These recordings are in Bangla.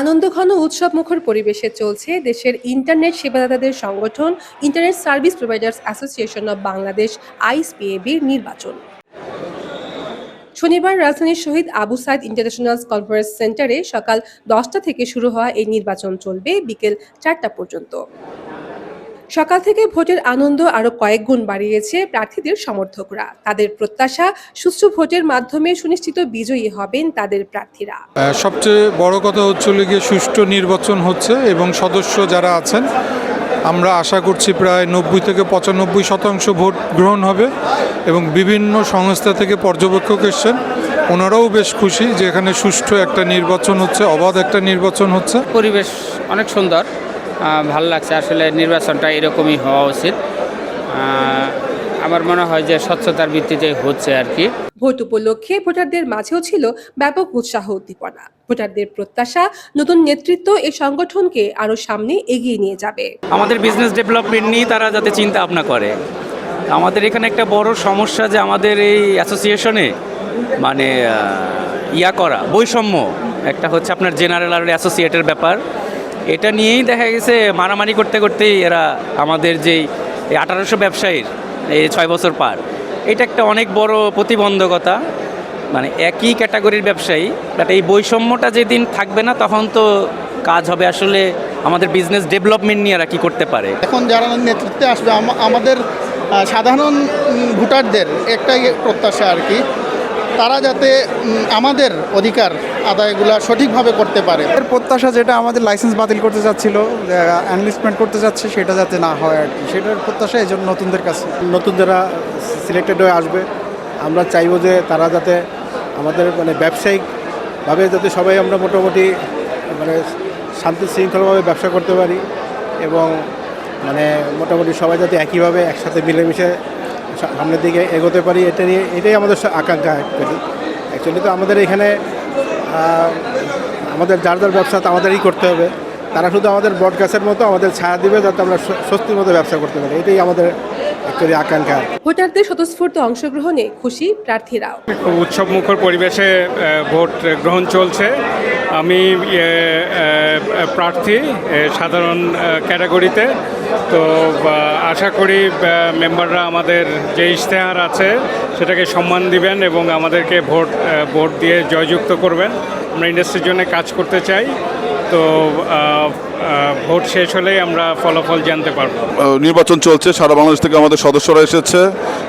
আনন্দঘন উৎসব মুখর পরিবেশে চলছে দেশের ইন্টারনেট সেবাদাতাদের সংগঠন, internet service providers association of Bangladesh আইসপিএবির নির্বাচন। শনিবার রাজধানীর শহীদ আবু সাইদ ইন্টারন্যাশনাল কনফারেন্স সেন্টারে সকাল দশটা থেকে শুরু হওয়া এই নির্বাচন চলবে বিকেল চারটা পর্যন্ত। সকাল থেকে ভোটের আনন্দ আরও কয়েক গুণ বাড়িয়েছে প্রার্থীদের সমর্থকরা। তাদের প্রত্যাশা সুষ্ঠু ভোটের মাধ্যমে সুনিশ্চিত বিজয়ী হবেন তাদের প্রার্থীরা। সবচেয়ে বড় কথা হচ্ছে গিয়ে সুষ্ঠু নির্বাচন হচ্ছে এবং সদস্য যারা আছেন আমরা আশা করছি প্রায় নব্বই থেকে পঁচানব্বই শতাংশ ভোট গ্রহণ হবে এবং বিভিন্ন সংস্থা থেকে পর্যবেক্ষক এসছেন। ওনারাও বেশ খুশি যে এখানে সুষ্ঠু একটা নির্বাচন হচ্ছে অবাধ একটা নির্বাচন হচ্ছে। পরিবেশ অনেক সুন্দর। ভালো লাগছে। আসলে নির্বাচনটা এরকমই হওয়া উচিত। আমার মনে হয় যে স্বচ্ছতার ভিত্তিতে হচ্ছে আর কি। ভোট উপলক্ষে ভোটারদের মাঝেও ছিল ব্যাপক উৎসাহ উদ্দীপনা। ভোটারদের প্রত্যাশা নতুন নেতৃত্ব এই সংগঠনকে আরও সামনে এগিয়ে নিয়ে যাবে। আমাদের বিজনেস ডেভেলপমেন্ট নিয়ে তারা যাতে চিন্তা ভাবনা করে। আমাদের এখানে একটা বড় সমস্যা যে আমাদের এই অ্যাসোসিয়েশনে মানে ইয়া করা বৈষম্য। একটা হচ্ছে আপনার জেনারেল আর অ্যাসোসিয়েটের ব্যাপার। এটা নিয়েই দেখা গেছে মারামারি করতে করতেই এরা আমাদের যেই আঠারোশো ব্যবসায়ীর এই ছয় বছর পার। এটা একটা অনেক বড় প্রতিবন্ধকতা। মানে একই ক্যাটাগরির ব্যবসায়ী বাট এই বৈষম্যটা যেদিন থাকবে না, তখন তো কাজ হবে আসলে আমাদের বিজনেস ডেভেলপমেন্ট নিয়ে এরা কী করতে পারে। এখন যারা নেতৃত্বে আসবে আমাদের সাধারণ ভোটারদের একটাই প্রত্যাশা আর কি, তারা যাতে আমাদের অধিকার আদায়গুলো সঠিকভাবে করতে পারে। এর প্রত্যাশা যেটা আমাদের লাইসেন্স বাতিল করতে যাচ্ছিল অ্যানলিস্টমেন্ট করতে যাচ্ছে সেটা যাতে না হয় আর কি। সেটার প্রত্যাশা এই জন্য নতুনদের কাছে। নতুন যারা সিলেক্টেড হয়ে আসবে। আমরা চাইব যে তারা যাতে আমাদের মানে ব্যবসায়িকভাবে যাতে সবাই আমরা মোটামুটি মানে শান্তি শৃঙ্খলাভাবে ব্যবসা করতে পারি এবং মানে মোটামুটি সবাই যাতে একইভাবে একসাথে মিলেমিশে সামনের দিকে এগোতে পারি, এটা নিয়ে এটাই আমাদের আকাঙ্ক্ষা অ্যাকচুয়ালি অ্যাকচুয়ালি তো আমাদের এখানে আমাদের যার যার ব্যবসা তো আমাদেরই করতে হবে। তারা শুধু আমাদের বট গাছের মতো আমাদের ছায়া দিবে যাতে আমরা স্বস্তির মতো ব্যবসা করতে পারি। এটাই আমাদের অ্যাকচুয়ালি আকাঙ্ক্ষা। ভোটারদের স্বতঃস্ফূর্ত অংশগ্রহণে খুশি প্রার্থীরাও। উৎসব মুখর পরিবেশে ভোট গ্রহণ চলছে। আমি প্রার্থী সাধারণ ক্যাটাগরিতে। তো আশা করি মেম্বাররা আমাদের যে ইশতেহার আছে, সেটাকে সম্মান দিবেন এবং আমাদেরকে ভোট ভোট দিয়ে জয়যুক্ত করবেন। আমরা ইন্ডাস্ট্রির জন্য কাজ করতে চাই। তো ভোট শেষ হলেই আমরা ফলাফল জানতে পারব। নির্বাচন চলছে সারা বাংলাদেশ থেকে আমাদের সদস্যরা এসেছে।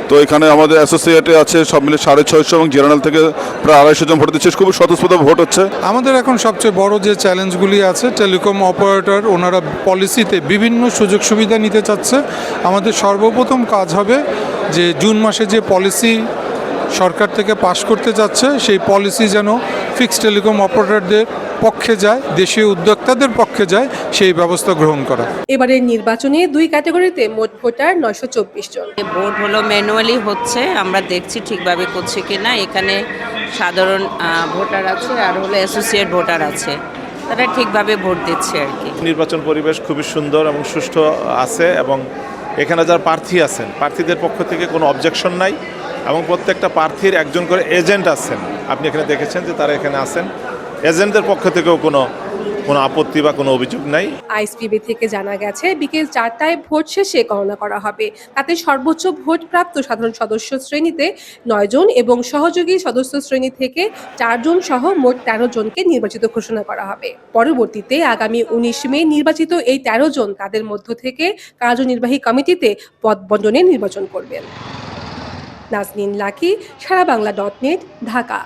তো এখানে আমাদের অ্যাসোসিয়েটে আছে সব মিলে সাড়ে ছয়শো এবং জেনারেল থেকে প্রায় আড়াইশো জন ভোট দিচ্ছে। খুবই স্বতঃস্ফূর্ত ভোট হচ্ছে। আমাদের এখন সবচেয়ে বড় যে চ্যালেঞ্জগুলি আছে টেলিকম অপারেটর ওনারা পলিসিতে বিভিন্ন সুযোগ সুবিধা নিতে চাচ্ছে। আমাদের সর্বপ্রথম কাজ হবে যে জুন মাসে যে পলিসি সরকার থেকে পাশ করতে যাচ্ছে সেই পলিসি যেন ফিক্সড টেলিকম অপারেটরদের পক্ষে যায় দেশীয় উদ্যোক্তাদের পক্ষে যায় সেই ব্যবস্থা গ্রহণ করা। এবারের নির্বাচনে দুই ক্যাটাগরিতে মোট ভোটার নয়শো চব্বিশ জন। ভোট হলো ম্যানুয়ালি হচ্ছে আমরা দেখছি ঠিকভাবে করছে কি না এখানে সাধারণ ভোটার আছে আর হলো অ্যাসোসিয়েট ভোটার আছে। তারা ঠিকভাবে ভোট দিচ্ছে আর কি। নির্বাচন পরিবেশ খুবই সুন্দর এবং সুষ্ঠু আছে এবং এখানে যারা প্রার্থী আছেন প্রার্থীদের পক্ষ থেকে কোনো অবজেকশন নাই এবং প্রত্যেকটা প্রার্থীর একজন করে এজেন্ট আছেন। আপনি এখানে দেখেছেন যে তারা এখানে আছেন। এজেন্টদের পক্ষ থেকেও কোনো কোনো আপত্তি বা কোনো অভিযোগ নাই। আইএসপিবি থেকে জানা গেছে, বিকেল চারটায় ভোট শেষে গণনা করা হবে। তাতে সর্বোচ্চ ভোট প্রাপ্ত সাধারণ সদস্য শ্রেণীতে নয় জন এবং সহযোগী সদস্য শ্রেণি থেকে চারজন সহ মোট তেরো জনকে নির্বাচিত ঘোষণা করা হবে। পরবর্তীতে আগামী উনিশ মে নির্বাচিত এই তেরো জন তাদের মধ্য থেকে কার্যনির্বাহী কমিটিতে পদ নির্বাচন করবেন। Naznin Lucky, Sara Bangla dot net, Dhaka.